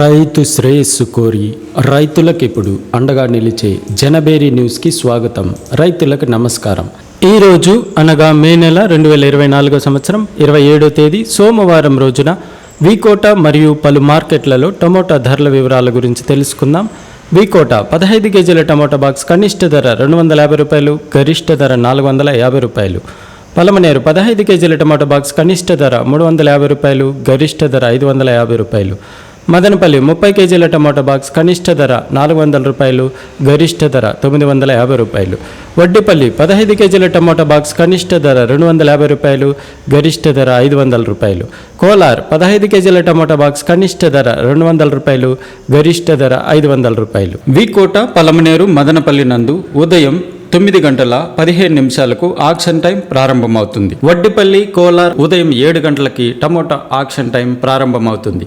రైతు శ్రేయస్సు కోరి రైతులకు ఇప్పుడు అండగా నిలిచే జనబేరి న్యూస్కి స్వాగతం. రైతులకు నమస్కారం. ఈరోజు అనగా మే నెల రెండు వేల ఇరవై నాలుగో సంవత్సరం ఇరవై ఏడో తేదీ సోమవారం రోజున వీకోట మరియు పలు మార్కెట్లలో టమోటా ధరల వివరాల గురించి తెలుసుకుందాం. వీకోట పదహైదు కేజీల టమోటా బాక్స్ కనిష్ట ధర రెండు వందల యాభై రూపాయలు గరిష్ట ధర నాలుగు వందల యాభై రూపాయలు. పలమనేరు పదహైదు కేజీల టమాటో బాక్స్ కనిష్ట ధర మూడు వందల యాభై రూపాయలు గరిష్ట ధర ఐదు వందల యాభై రూపాయలు. మదనపల్లి ముప్పై కేజీల టమోటా బాక్స్ కనిష్ట ధర నాలుగు వందల రూపాయలు గరిష్ట ధర తొమ్మిది వందల యాభై రూపాయలు. వడ్డిపల్లి పదహైదు కేజీల టమోటా బాక్స్ కనిష్ట ధర రెండు వందల యాభై రూపాయలు గరిష్ట ధర ఐదు వందల రూపాయలు. కోలార్ పదహైదు కేజీల టమోటా బాక్స్ కనిష్ట ధర రెండు వందల రూపాయలు గరిష్ట ధర ఐదు వందల రూపాయలు. వికోట పలమనేరు మదనపల్లి నందు ఉదయం తొమ్మిది గంటల పదిహేను నిమిషాలకు ఆక్షన్ టైం ప్రారంభమవుతుంది. వడ్డిపల్లి కోలార్ ఉదయం ఏడు గంటలకి టమోటా ఆక్షన్ టైం ప్రారంభమవుతుంది.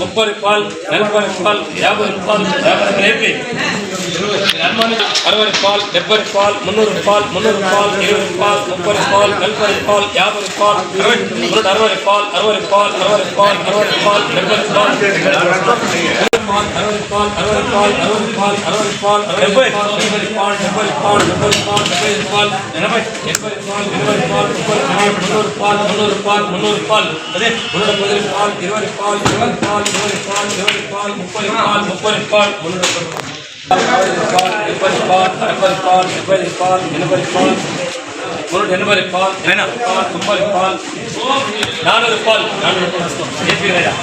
ముప్పై రూపాయలు నలభై రూపాయలు యాభై రూపాయలు యాభై రేపే అరవై రూపాయలు డెబ్బై రూపాయలు మున్నూరు రూపాయలు మున్నూరు రూపాయలు ఇరవై రూపాయలు ముప్పై రూపాయలు నలభై రూపాయలు యాభై రూపాయలు నూట అరవై రూపాయలు అరవై రూపాయలు అరవై రూపాయలు అరవై రూపాయలు డెబ్బై రూపాయలు అరవై రూపాయలు అరవై రూపాయలు అరవై రూపాయలు అరవై రూపాయలు డెబ్బై డెబ్బై రూపాయలు డెబ్బై రూపాయలు డెబ్బై రూపాయలు డెబ్బై రూపాయలు ఎనభై ఎనభై రూపాయలు ఇరవై రూపాయలు ముప్పై రూపాయలు మున్నూరు రూపాయలు మున్నూరు రూపాయలు మున్నూరు இருப்பால் அது உன்னோட பதினெட்பால் இருபதுப்பால் இருபதுப்பால் இருபதுப்பால் இருபதுப்பால் முப்பதுப்பால் முப்பதுப்பால் உன்னோட பதினெட்பால் இருபதுப்பால் அறுபதுப்பால் இருபதுப்பால் எண்பதுப்பால் முன்னூற்றி எண்பதுப்பால் வேணாம்பால் முப்பதுப்பால் நானூறு பால் நானூறு பால். ஏபி வேடா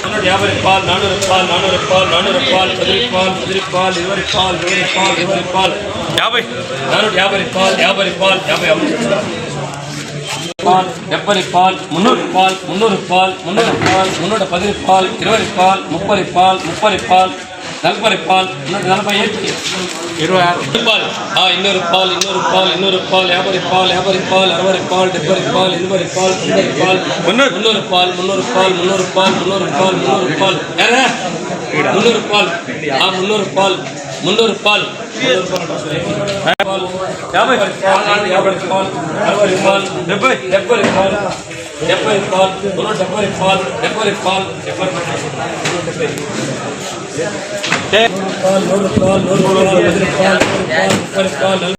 நானூற்றி யாபது பால் நானூறு பால் நானூறு பால் நானூறு பால் பதிரிப்பால் பதிரிப்பால் இருபது பால் இருபது பால் இருபது பால். யாபை. நானூற்றி யாபது பால் யாபது பால் யாபை அவ்வளோ பால் எப்படி பால் முன்னூறு பால் முன்னூறு பால் முன்னூறு பால் முன்னூறு பதினெட்டு பால் இருபது பால் முப்பது பால் முப்பது பால் நல்பரை பால் நல்பரை இருபது. பால். ஆ இன்னொரு பால் இன்னொரு பால் இன்னொரு பால் வியாபாரி பால் வியாபாரி பால் அறுபது பால் டெப்பரி பால் இருபது பால் முன்னூறு பால் முன்னூறு. முன்னூறு பால் முன்னூறு பால் முன்னூறு பால் முன்னூறு பால் முன்னூறு பால். யாரா? முன்னூறு பால். ஆ முன்னூறு பால். முன்னூறு பால். பால் మున్నూరు మున్నూరు రూపాయలు మున్నూరు రూపాయలు మున్నూరు రూపాయలు మున్నూరు రూపాయలు మున్నూరు రూపాయలు ఎరా మున్నూరు రూపాయలు ఆ మున్నూరు రూపాయలు మున్నూరు రూపాయలు యాభై రూపాయలు యాభై రూపాయలు అరవై రూపాయలు డెబ్బై డెబ్బై రూపాయలు డెబ్బై రూపాయలు మున్నూట డెబ్బై రూపాయలు డెబ్బై రూపాయలు డెబ్బై రూపాయలు నూరు రూపాయలు నూరు రూపాయలు నూరు రూపాయలు పది రూపాయలు ముప్పై రూపాయలు